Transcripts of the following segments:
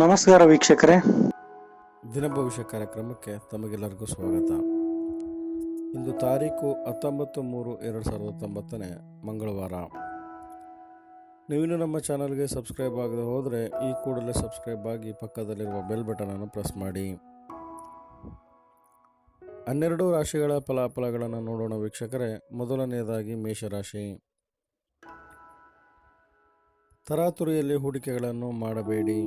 ನಮಸ್ಕಾರ ವೀಕ್ಷಕರೇ. ದಿನಭವಿಷ್ಯ ಕಾರ್ಯಕ್ರಮಕ್ಕೆ ತಮಗೆಲ್ಲರಿಗೂ ಸ್ವಾಗತ. ಇಂದು ತಾರೀಕು ಹತ್ತೊಂಬತ್ತು ಮೂರು ಎರಡು ಸಾವಿರದ ಹತ್ತೊಂಬತ್ತನೇ ಮಂಗಳವಾರ. ನೀವು ನಮ್ಮ ಚಾನಲ್ಗೆ ಸಬ್ಸ್ಕ್ರೈಬ್ ಆಗದೆ ಹೋದರೆ ಈ ಕೂಡಲೇ ಸಬ್ಸ್ಕ್ರೈಬ್ ಆಗಿ ಪಕ್ಕದಲ್ಲಿರುವ ಬೆಲ್ ಬಟನನ್ನು ಪ್ರೆಸ್ ಮಾಡಿ. ಹನ್ನೆರಡು ರಾಶಿಗಳ ಫಲಾಫಲಗಳನ್ನು ನೋಡೋಣ ವೀಕ್ಷಕರೇ. ಮೊದಲನೆಯದಾಗಿ ಮೇಷರಾಶಿ. ತರಾತುರಿಯಲ್ಲಿ ಹೂಡಿಕೆಗಳನ್ನು ಮಾಡಬೇಡಿ.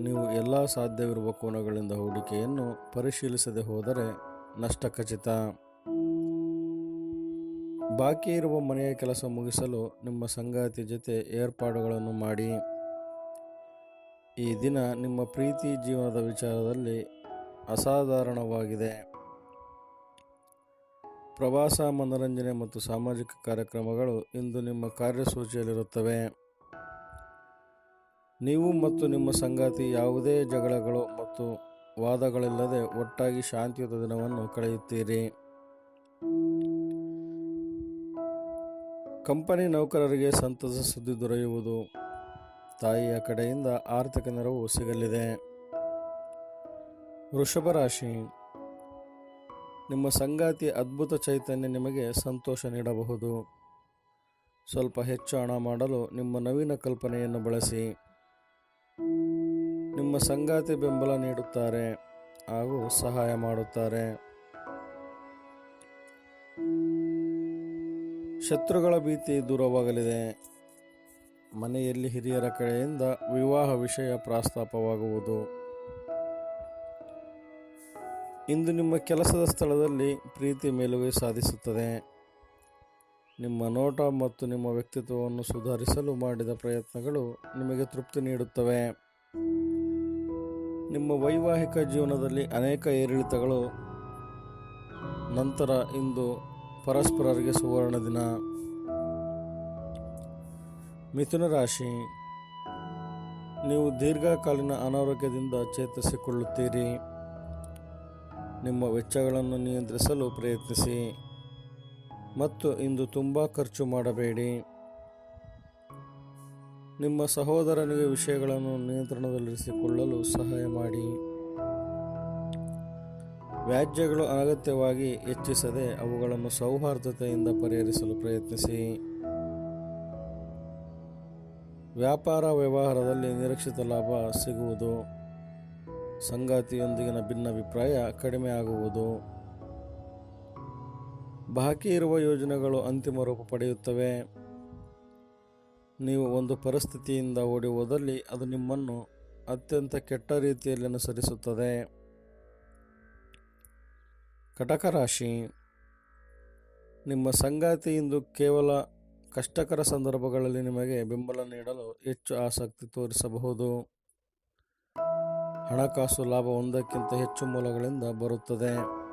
ನೀವು ಎಲ್ಲ ಸಾಧ್ಯವಿರುವ ಕೋನಗಳಿಂದ ಹೂಡಿಕೆಯನ್ನು ಪರಿಶೀಲಿಸದೆ ಹೋದರೆ ನಷ್ಟ ಖಚಿತ. ಬಾಕಿ ಇರುವ ಮನೆಯ ಕೆಲಸ ಮುಗಿಸಲು ನಿಮ್ಮ ಸಂಗಾತಿ ಜೊತೆ ಏರ್ಪಾಡುಗಳನ್ನು ಮಾಡಿ. ಈ ದಿನ ನಿಮ್ಮ ಪ್ರೀತಿ ಜೀವನದ ವಿಚಾರದಲ್ಲಿ ಅಸಾಧಾರಣವಾಗಿದೆ. ಪ್ರವಾಸ, ಮನರಂಜನೆ ಮತ್ತು ಸಾಮಾಜಿಕ ಕಾರ್ಯಕ್ರಮಗಳು ಇಂದು ನಿಮ್ಮ ಕಾರ್ಯಸೂಚಿಯಲ್ಲಿರುತ್ತವೆ. ನೀವು ಮತ್ತು ನಿಮ್ಮ ಸಂಗಾತಿ ಯಾವುದೇ ಜಗಳಗಳು ಮತ್ತು ವಾದಗಳಿಲ್ಲದೆ ಒಟ್ಟಾಗಿ ಶಾಂತಿಯುತ ದಿನವನ್ನು ಕಳೆಯುತ್ತೀರಿ. ಕಂಪನಿ ನೌಕರರಿಗೆ ಸಂತಸ ಸುದ್ದಿ ದೊರೆಯುವುದು ತಾಯಿಯ ಕಡೆಯಿಂದ ಆರ್ಥಿಕ ನೆರವು ಸಿಗಲಿದೆ. ವೃಷಭ ರಾಶಿ, ನಿಮ್ಮ ಸಂಗಾತಿ ಅದ್ಭುತ ಚೈತನ್ಯ ನಿಮಗೆ ಸಂತೋಷ ನೀಡಬಹುದು. ಸ್ವಲ್ಪ ಹೆಚ್ಚು ಹಣ ಮಾಡಲು ನಿಮ್ಮ ನವೀನ ಕಲ್ಪನೆಯನ್ನು ಬಳಸಿ. ನಿಮ್ಮ ಸಂಗಾತಿ ಬೆಂಬಲ ನೀಡುತ್ತಾರೆ, ಹಾಗೂ ಸಹಾಯ ಮಾಡುತ್ತಾರೆ. ಶತ್ರುಗಳ ಭೀತಿ ದೂರವಾಗಲಿದೆ. ಮನೆಯಲ್ಲಿ ಹಿರಿಯರ ಕಡೆಯಿಂದ ವಿವಾಹ ವಿಷಯ ಪ್ರಸ್ತಾಪವಾಗುವುದು. ಇಂದು ನಿಮ್ಮ ಕೆಲಸದ ಸ್ಥಳದಲ್ಲಿ ಪ್ರೀತಿ ಮೇಲುಗೈ ಸಾಧಿಸುತ್ತದೆ. ನಿಮ್ಮ ನೋಟ ಮತ್ತು ನಿಮ್ಮ ವ್ಯಕ್ತಿತ್ವವನ್ನು ಸುಧಾರಿಸಲು ಮಾಡಿದ ಪ್ರಯತ್ನಗಳು ನಿಮಗೆ ತೃಪ್ತಿ ನೀಡುತ್ತವೆ. ನಿಮ್ಮ ವೈವಾಹಿಕ ಜೀವನದಲ್ಲಿ ಅನೇಕ ಏರಿಳಿತಗಳು. ನಂತರ ಇಂದು ಪರಸ್ಪರರಿಗೆ ಸುವರ್ಣ ದಿನ. ಮಿಥುನ ರಾಶಿ. ನೀವು ದೀರ್ಘಕಾಲೀನ ಅನಾರೋಗ್ಯದಿಂದ ಚೇತರಿಸಿಕೊಳ್ಳುತ್ತೀರಿ. ನಿಮ್ಮ ವೆಚ್ಚಗಳನ್ನು ನಿಯಂತ್ರಿಸಲು ಪ್ರಯತ್ನಿಸಿ. ಮತ್ತು ಇಂದು ತುಂಬ ಖರ್ಚು ಮಾಡಬೇಡಿ. ನಿಮ್ಮ ಸಹೋದರನಿಗೆ ವಿಷಯಗಳನ್ನು ನಿಯಂತ್ರಣದಲ್ಲಿರಿಸಿಕೊಳ್ಳಲು ಸಹಾಯ ಮಾಡಿ. ವ್ಯಾಜ್ಯಗಳು ಅನಗತ್ಯವಾಗಿ ಹೆಚ್ಚಿಸದೆ ಅವುಗಳನ್ನು ಸೌಹಾರ್ದತೆಯಿಂದ ಪರಿಹರಿಸಲು ಪ್ರಯತ್ನಿಸಿ. ವ್ಯಾಪಾರ ವ್ಯವಹಾರದಲ್ಲಿ ನಿರೀಕ್ಷಿತ ಲಾಭ ಸಿಗುವುದು. ಸಂಗಾತಿಯೊಂದಿಗಿನ ಭಿನ್ನಾಭಿಪ್ರಾಯ ಕಡಿಮೆ ಆಗುವುದು ಬಾಕಿ ಇರುವ ಯೋಜನೆಗಳು ಅಂತಿಮ ರೂಪ ಪಡೆಯುತ್ತವೆ. ನೀವು ಒಂದು ಪರಿಸ್ಥಿತಿಯಿಂದ ಓಡಿ ಹೋದಲ್ಲಿ ಅದು ನಿಮ್ಮನ್ನು ಅತ್ಯಂತ ಕೆಟ್ಟ ರೀತಿಯಲ್ಲಿ ಅನುಸರಿಸುತ್ತದೆ. ಕಟಕ ರಾಶಿ. ನಿಮ್ಮ ಸಂಗಾತಿ ಇಂದು ಕೇವಲ ಕಷ್ಟಕರ ಸಂದರ್ಭಗಳಲ್ಲಿ ನಿಮಗೆ ಬೆಂಬಲ ನೀಡಲು ಹೆಚ್ಚು ಆಸಕ್ತಿ ತೋರಿಸಬಹುದು. ಹಣಕಾಸು ಲಾಭ ಒಂದಕ್ಕಿಂತ ಹೆಚ್ಚು ಮೂಲಗಳಿಂದ ಬರುತ್ತದೆ.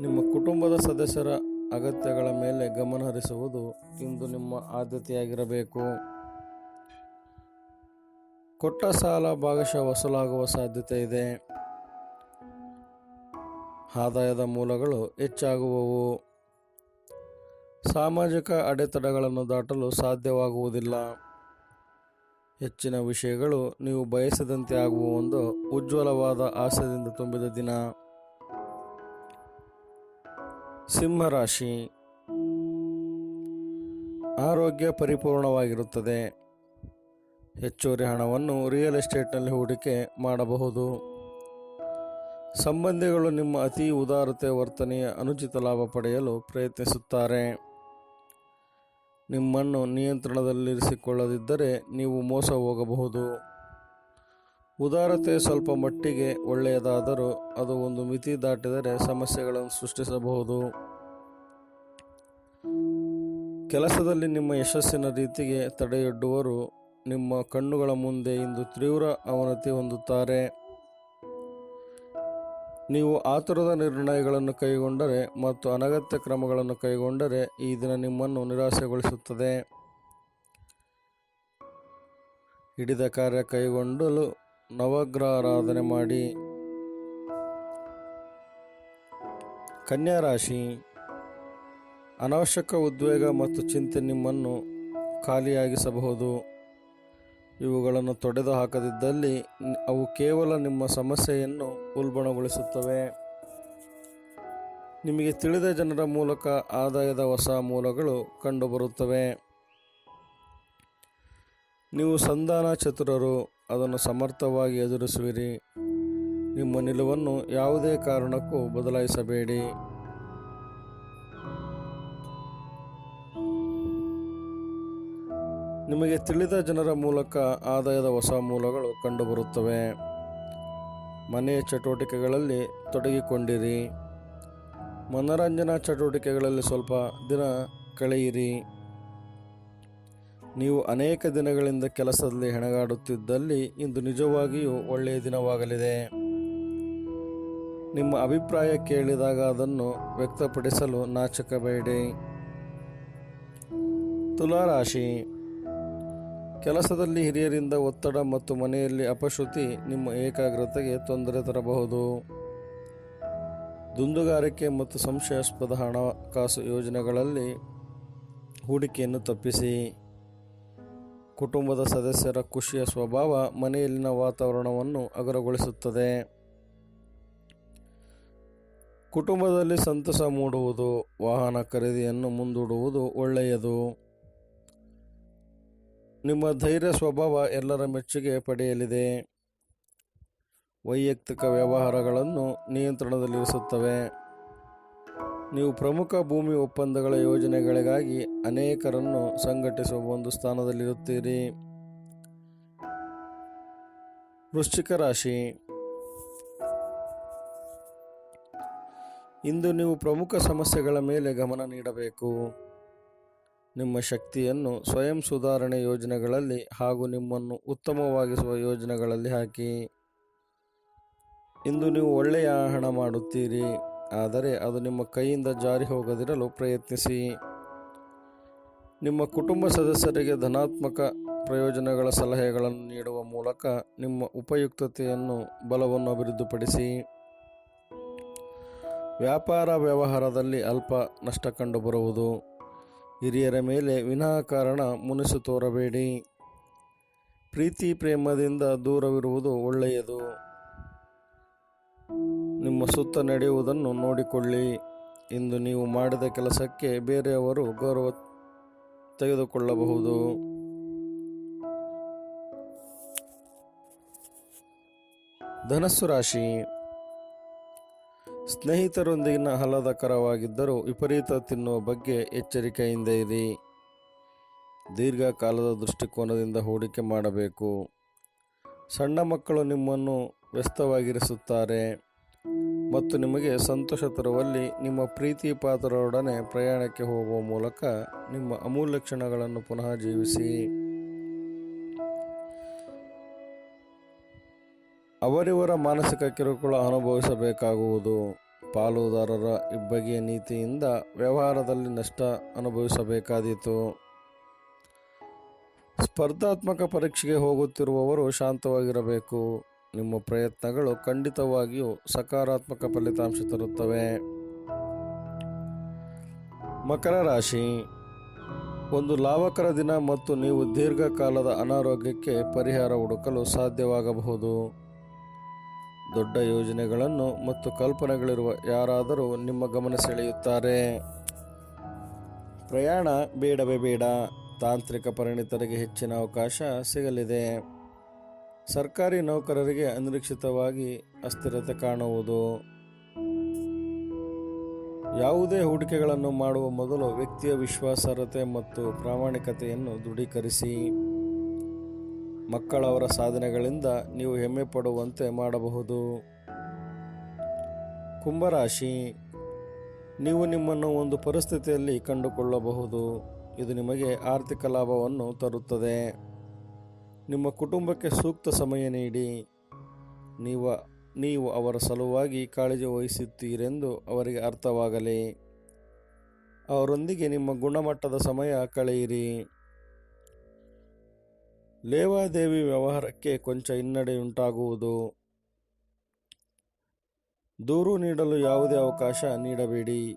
ನಿಮ್ಮ ಕುಟುಂಬದ ಸದಸ್ಯರ ಅಗತ್ಯಗಳ ಮೇಲೆ ಗಮನ ಹರಿಸುವುದು ಇಂದು ನಿಮ್ಮ ಆದ್ಯತೆಯಾಗಿರಬೇಕು. ಕೊಟ್ಟ ಸಾಲ ಭಾಗಶಃ ವಸೂಲಾಗುವ ಸಾಧ್ಯತೆ ಇದೆ. ಆದಾಯದ ಮೂಲಗಳು ಹೆಚ್ಚಾಗುವವು. ಸಾಮಾಜಿಕ ಅಡೆತಡೆಗಳನ್ನು ದಾಟಲು ಸಾಧ್ಯವಾಗುವುದಿಲ್ಲ. ಹೆಚ್ಚಿನ ವಿಷಯಗಳು ನೀವು ಬಯಸದಂತೆ ಆಗುವ ಒಂದು ಉಜ್ವಲವಾದ ಆಸೆಯಿಂದ ತುಂಬಿದ ದಿನ. ಸಿಂಹರಾಶಿ. ಆರೋಗ್ಯ ಪರಿಪೂರ್ಣವಾಗಿರುತ್ತದೆ. ಹೆಚ್ಚುವರಿ ಹಣವನ್ನು ರಿಯಲ್ ಎಸ್ಟೇಟ್ನಲ್ಲಿ ಹೂಡಿಕೆ ಮಾಡಬಹುದು. ಸಂಬಂಧಿಗಳು ನಿಮ್ಮ ಅತಿ ಉದಾರತೆ, ವರ್ತನೆಯ ಅನುಚಿತ ಲಾಭ ಪಡೆಯಲು ಪ್ರಯತ್ನಿಸುತ್ತಾರೆ. ನಿಮ್ಮನ್ನು ನಿಯಂತ್ರಣದಲ್ಲಿರಿಸಿಕೊಳ್ಳದಿದ್ದರೆ ನೀವು ಮೋಸ ಹೋಗಬಹುದು. ಉದಾರತೆ ಸ್ವಲ್ಪ ಮಟ್ಟಿಗೆ ಒಳ್ಳೆಯದಾದರೂ ಅದು ಒಂದು ಮಿತಿ ದಾಟಿದರೆ ಸಮಸ್ಯೆಗಳನ್ನು ಸೃಷ್ಟಿಸಬಹುದು. ಕೆಲಸದಲ್ಲಿ ನಿಮ್ಮ ಯಶಸ್ಸಿನ ರೀತಿಗೆ ತಡೆಯೊಡ್ಡುವರು ನಿಮ್ಮ ಕಣ್ಣುಗಳ ಮುಂದೆ ಇಂದು ತೀವ್ರ ಅವನತಿ ಹೊಂದುತ್ತಾರೆ. ನೀವು ಆತುರದ ನಿರ್ಣಯಗಳನ್ನು ಕೈಗೊಂಡರೆ ಮತ್ತು ಅನಗತ್ಯ ಕ್ರಮಗಳನ್ನು ಕೈಗೊಂಡರೆ ಈ ದಿನ ನಿಮ್ಮನ್ನು ನಿರಾಸೆಗೊಳಿಸುತ್ತದೆ ಹಿಡಿದ ಕಾರ್ಯ ಕೈಗೊಂಡಲು ನವಗ್ರಹ ಆರಾಧನೆ ಮಾಡಿ ಕನ್ಯಾ ರಾಶಿ ಅನವಶ್ಯಕ ಉದ್ವೇಗ ಮತ್ತು ಚಿಂತೆ ನಿಮ್ಮನ್ನು ಖಾಲಿಯಾಗಿಸಬಹುದು. ಇವುಗಳನ್ನು ತೊಡೆದು ಹಾಕದಿದ್ದಲ್ಲಿ ಅವು ಕೇವಲ ನಿಮ್ಮ ಸಮಸ್ಯೆಯನ್ನು ಉಲ್ಬಣಗೊಳಿಸುತ್ತವೆ. ನಿಮಗೆ ತಿಳಿದ ಜನರ ಮೂಲಕ ಆದಾಯದ ಹೊಸ ಮೂಲಗಳು ಕಂಡುಬರುತ್ತವೆ. ನೀವು ಸಂಧಾನ ಚತುರರು ಅದನ್ನು ಸಮರ್ಥವಾಗಿ ಎದುರಿಸುವಿರಿ. ನಿಮ್ಮ ನಿಲುವನ್ನು ಯಾವುದೇ ಕಾರಣಕ್ಕೂ ಬದಲಾಯಿಸಬೇಡಿ. ನಿಮಗೆ ತಿಳಿದ ಜನರ ಮೂಲಕ ಆದಾಯದ ಹೊಸ ಮೂಲಗಳು ಕಂಡುಬರುತ್ತವೆ. ಮನೆಯ ಚಟುವಟಿಕೆಗಳಲ್ಲಿ ತೊಡಗಿಕೊಂಡಿರಿ. ಮನರಂಜನಾ ಚಟುವಟಿಕೆಗಳಲ್ಲಿ ಸ್ವಲ್ಪ ದಿನ ಕಳೆಯಿರಿ. ನೀವು ಅನೇಕ ದಿನಗಳಿಂದ ಕೆಲಸದಲ್ಲಿ ಹೆಣಗಾಡುತ್ತಿದ್ದಲ್ಲಿ ಇಂದು ನಿಜವಾಗಿಯೂ ಒಳ್ಳೆಯ ದಿನವಾಗಲಿದೆ. ನಿಮ್ಮ ಅಭಿಪ್ರಾಯ ಕೇಳಿದಾಗ ಅದನ್ನು ವ್ಯಕ್ತಪಡಿಸಲು ನಾಚಕಬೇಡಿ. ತುಲಾರಾಶಿ. ಕೆಲಸದಲ್ಲಿ ಹಿರಿಯರಿಂದ ಒತ್ತಡ ಮತ್ತು ಮನೆಯಲ್ಲಿ ಅಪಶ್ರುತಿ ನಿಮ್ಮ ಏಕಾಗ್ರತೆಗೆ ತೊಂದರೆ ತರಬಹುದು. ದುಂದುಗಾರಿಕೆ ಮತ್ತು ಸಂಶಯಾಸ್ಪದ ಹಣಕಾಸು ಯೋಜನೆಗಳಲ್ಲಿ ಹೂಡಿಕೆಯನ್ನು ತಪ್ಪಿಸಿ. ಕುಟುಂಬದ ಸದಸ್ಯರ ಖುಷಿಯ ಸ್ವಭಾವ ಮನೆಯಲ್ಲಿನ ವಾತಾವರಣವನ್ನು ಅಗರಗೊಳಿಸುತ್ತದೆ. ಕುಟುಂಬದಲ್ಲಿ ಸಂತಸ ಮೂಡುವುದು, ವಾಹನ ಖರೀದಿಯನ್ನು ಮುಂದೂಡುವುದು ಒಳ್ಳೆಯದು. ನಿಮ್ಮ ಧೈರ್ಯ ಸ್ವಭಾವ ಎಲ್ಲರ ಮೆಚ್ಚುಗೆ ಪಡೆಯಲಿದೆ. ವೈಯಕ್ತಿಕ ವ್ಯವಹಾರಗಳನ್ನು ನಿಯಂತ್ರಣದಲ್ಲಿರಿಸುತ್ತವೆ. ನೀವು ಪ್ರಮುಖ ಭೂಮಿ ಒಪ್ಪಂದಗಳ ಯೋಜನೆಗಳಿಗಾಗಿ ಅನೇಕರನ್ನು ಸಂಘಟಿಸುವ ಒಂದು ಸ್ಥಾನದಲ್ಲಿರುತ್ತೀರಿ. ವೃಶ್ಚಿಕ ರಾಶಿ. ಇಂದು ನೀವು ಪ್ರಮುಖ ಸಮಸ್ಯೆಗಳ ಮೇಲೆ ಗಮನ ನೀಡಬೇಕು. ನಿಮ್ಮ ಶಕ್ತಿಯನ್ನು ಸ್ವಯಂ ಸುಧಾರಣೆ ಯೋಜನೆಗಳಲ್ಲಿ ಹಾಗೂ ನಿಮ್ಮನ್ನು ಉತ್ತಮವಾಗಿಸುವ ಯೋಜನೆಗಳಲ್ಲಿ ಹಾಕಿ. ಇಂದು ನೀವು ಒಳ್ಳೆಯ ಹಣ ಮಾಡುತ್ತೀರಿ. ಆದರೆ ಅದು ನಿಮ್ಮ ಕೈಯಿಂದ ಜಾರಿ ಹೋಗದಿರಲು ಪ್ರಯತ್ನಿಸಿ. ನಿಮ್ಮ ಕುಟುಂಬ ಸದಸ್ಯರಿಗೆ ಧನಾತ್ಮಕ ಪ್ರಯೋಜನಗಳ ಸಲಹೆಗಳನ್ನು ನೀಡುವ ಮೂಲಕ ನಿಮ್ಮ ಉಪಯುಕ್ತತೆಯನ್ನು, ಬಲವನ್ನು ಅಭಿವೃದ್ಧಿಪಡಿಸಿ. ವ್ಯಾಪಾರ ವ್ಯವಹಾರದಲ್ಲಿ ಅಲ್ಪ ನಷ್ಟ ಕಂಡುಬರುವುದು. ಹಿರಿಯರ ಮೇಲೆ ವಿನಾಕಾರಣ ಮುನಿಸು ತೋರಬೇಡಿ. ಪ್ರೀತಿ, ಪ್ರೇಮದಿಂದ ದೂರವಿರುವುದು ಒಳ್ಳೆಯದು. ನಿಮ್ಮ ಸುತ್ತ ನಡೆಯುವುದನ್ನು ನೋಡಿಕೊಳ್ಳಿ. ಇಂದು ನೀವು ಮಾಡಿದ ಕೆಲಸಕ್ಕೆ ಬೇರೆಯವರು ಗೌರವ ತೆಗೆದುಕೊಳ್ಳಬಹುದು. ಧನಸ್ಸು ರಾಶಿ. ಸ್ನೇಹಿತರೊಂದಿಗಿನ ಆಹ್ಲಾದಕರವಾಗಿದ್ದರೂ ವಿಪರೀತ ತಿನ್ನುವ ಬಗ್ಗೆ ಎಚ್ಚರಿಕೆಯಿಂದ ಇರಿ. ದೀರ್ಘಕಾಲದ ದೃಷ್ಟಿಕೋನದಿಂದ ಹೂಡಿಕೆ ಮಾಡಬೇಕು. ಸಣ್ಣ ಮಕ್ಕಳು ನಿಮ್ಮನ್ನು ವ್ಯಸ್ತವಾಗಿರಿಸುತ್ತಾರೆ. ಮತ್ತು ನಿಮಗೆ ಸಂತೋಷ ತರುವಲ್ಲಿ ನಿಮ್ಮ ಪ್ರೀತಿ ಪಾತ್ರರೊಡನೆ ಪ್ರಯಾಣಕ್ಕೆ ಹೋಗುವ ಮೂಲಕ ನಿಮ್ಮ ಅಮೂಲ್ಯ ಕ್ಷಣಗಳನ್ನು ಪುನಃ ಜೀವಿಸಿ. ಅವರಿವರ ಮಾನಸಿಕ ಕಿರುಕುಳ ಅನುಭವಿಸಬೇಕಾಗುವುದು. ಪಾಲುದಾರರ ಇಬ್ಬಗೆಯ ನೀತಿಯಿಂದ ವ್ಯವಹಾರದಲ್ಲಿ ನಷ್ಟ ಅನುಭವಿಸಬೇಕಾದೀತು. ಸ್ಪರ್ಧಾತ್ಮಕ ಪರೀಕ್ಷೆಗೆ ಹೋಗುತ್ತಿರುವವರು ಶಾಂತವಾಗಿರಬೇಕು. ನಿಮ್ಮ ಪ್ರಯತ್ನಗಳು ಖಂಡಿತವಾಗಿಯೂ ಸಕಾರಾತ್ಮಕ ಫಲಿತಾಂಶ ತರುತ್ತವೆ. ಮಕರ ರಾಶಿ. ಒಂದು ಲಾಭಕರ ದಿನ ಮತ್ತು ನೀವು ದೀರ್ಘಕಾಲದ ಅನಾರೋಗ್ಯಕ್ಕೆ ಪರಿಹಾರ ಹುಡುಕಲು ಸಾಧ್ಯವಾಗಬಹುದು. ದೊಡ್ಡ ಯೋಜನೆಗಳನ್ನು ಮತ್ತು ಕಲ್ಪನೆಗಳಿರುವ ಯಾರಾದರೂ ನಿಮ್ಮ ಗಮನ ಸೆಳೆಯುತ್ತಾರೆ. ಪ್ರಯಾಣ ಬೇಡವೇ ಬೇಡ. ತಾಂತ್ರಿಕ ಪರಿಣಿತರಿಗೆ ಹೆಚ್ಚಿನ ಅವಕಾಶ ಸಿಗಲಿದೆ. ಸರ್ಕಾರಿ ನೌಕರರಿಗೆ ಅನಿರೀಕ್ಷಿತವಾಗಿ ಅಸ್ಥಿರತೆ ಕಾಣುವುದು. ಯಾವುದೇ ಹೂಡಿಕೆಗಳನ್ನು ಮಾಡುವ ಮೊದಲು ವ್ಯಕ್ತಿಯ ವಿಶ್ವಾಸಾರ್ಹತೆ ಮತ್ತು ಪ್ರಾಮಾಣಿಕತೆಯನ್ನು ದೃಢೀಕರಿಸಿ. ಮಕ್ಕಳವರ ಸಾಧನೆಗಳಿಂದ ನೀವು ಹೆಮ್ಮೆ ಪಡುವಂತೆ ಮಾಡಬಹುದು. ಕುಂಭರಾಶಿ, ನೀವು ನಿಮ್ಮನ್ನು ಒಂದು ಪರಿಸ್ಥಿತಿಯಲ್ಲಿ ಕಂಡುಕೊಳ್ಳಬಹುದು. ಇದು ನಿಮಗೆ ಆರ್ಥಿಕ ಲಾಭವನ್ನು ತರುತ್ತದೆ. ನಿಮ್ಮ ಕುಟುಂಬಕ್ಕೆ ಸೂಕ್ತ ಸಮಯ ನೀಡಿ. ನೀವು ನೀವು ಅವರ ಸಲುವಾಗಿ ಕಾಳಜಿ ವಹಿಸುತ್ತೀರೆಂದು ಅವರಿಗೆ ಅರ್ಥವಾಗಲಿ. ಅವರೊಂದಿಗೆ ನಿಮ್ಮ ಗುಣಮಟ್ಟದ ಸಮಯ ಕಳೆಯಿರಿ. ಲೇವಾದೇವಿ ವ್ಯವಹಾರಕ್ಕೆ ಕೊಂಚ ಹಿನ್ನಡೆಯುಂಟಾಗುವುದು. ದೂರು ನೀಡಲು ಯಾವುದೇ ಅವಕಾಶ ನೀಡಬೇಡಿ.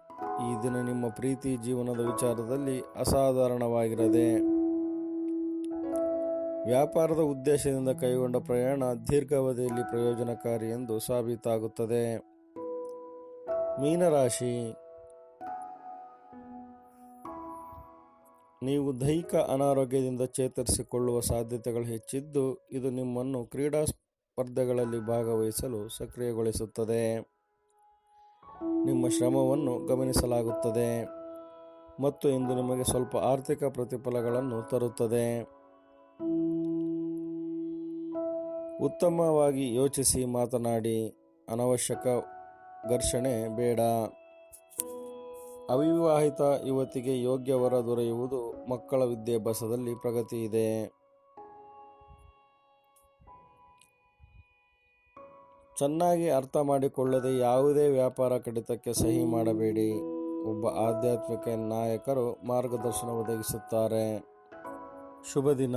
ಈ ದಿನ ನಿಮ್ಮ ಪ್ರೀತಿ ಜೀವನದ ವಿಚಾರದಲ್ಲಿ ಅಸಾಧಾರಣವಾಗಿರದೆ. ವ್ಯಾಪಾರದ ಉದ್ದೇಶದಿಂದ ಕೈಗೊಂಡ ಪ್ರಯಾಣ ದೀರ್ಘಾವಧಿಯಲ್ಲಿ ಪ್ರಯೋಜನಕಾರಿ ಎಂದು ಸಾಬೀತಾಗುತ್ತದೆ. ಮೀನರಾಶಿ. ನೀವು ದೈಹಿಕ ಅನಾರೋಗ್ಯದಿಂದ ಚೇತರಿಸಿಕೊಳ್ಳುವ ಸಾಧ್ಯತೆಗಳು ಹೆಚ್ಚಿದ್ದು, ಇದು ನಿಮ್ಮನ್ನು ಕ್ರೀಡಾ ಸ್ಪರ್ಧೆಗಳಲ್ಲಿ ಭಾಗವಹಿಸಲು ಸಕ್ರಿಯಗೊಳಿಸುತ್ತದೆ. ನಿಮ್ಮ ಶ್ರಮವನ್ನು ಗಮನಿಸಲಾಗುತ್ತದೆ ಮತ್ತು ಇಂದು ನಿಮಗೆ ಸ್ವಲ್ಪ ಆರ್ಥಿಕ ಪ್ರತಿಫಲಗಳನ್ನು ತರುತ್ತದೆ. ಉತ್ತಮವಾಗಿ ಯೋಚಿಸಿ ಮಾತನಾಡಿ. ಅನವಶ್ಯಕ ಘರ್ಷಣೆ ಬೇಡ. ಅವಿವಾಹಿತ ಯುವತಿಗೆ ಯೋಗ್ಯವರ ದೊರೆಯುವುದು ಮಕ್ಕಳ ವಿದ್ಯಾಭ್ಯಾಸದಲ್ಲಿ ಪ್ರಗತಿ ಇದೆ. ಚೆನ್ನಾಗಿ ಅರ್ಥ ಮಾಡಿಕೊಳ್ಳದೆ ಯಾವುದೇ ವ್ಯಾಪಾರ ಕಡಿತಕ್ಕೆ ಸಹಿ ಮಾಡಬೇಡಿ. ಒಬ್ಬ ಆಧ್ಯಾತ್ಮಿಕ ನಾಯಕರು ಮಾರ್ಗದರ್ಶನ ಒದಗಿಸುತ್ತಾರೆ. ಶುಭ ದಿನ